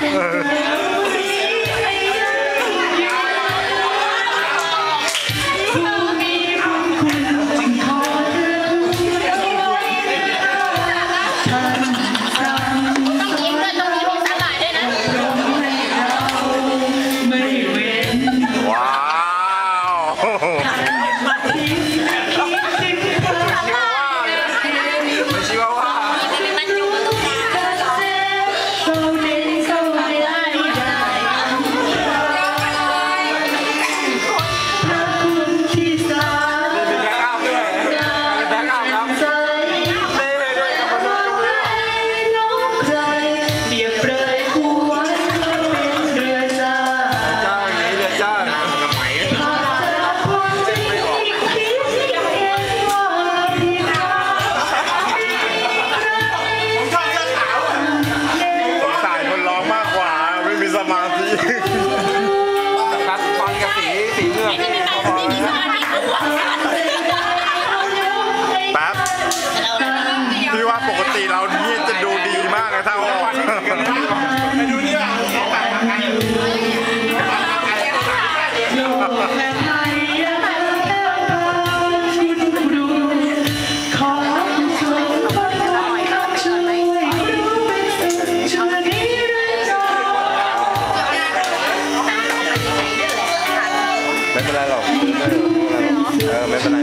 ừ. ครับฟังกับสีสีเงือกนี่แป๊บพี่ว่าปกติเราเนี่ยจะดูดีมากนะถ้าออกดูเนี่ย 没事来了没事来了来了来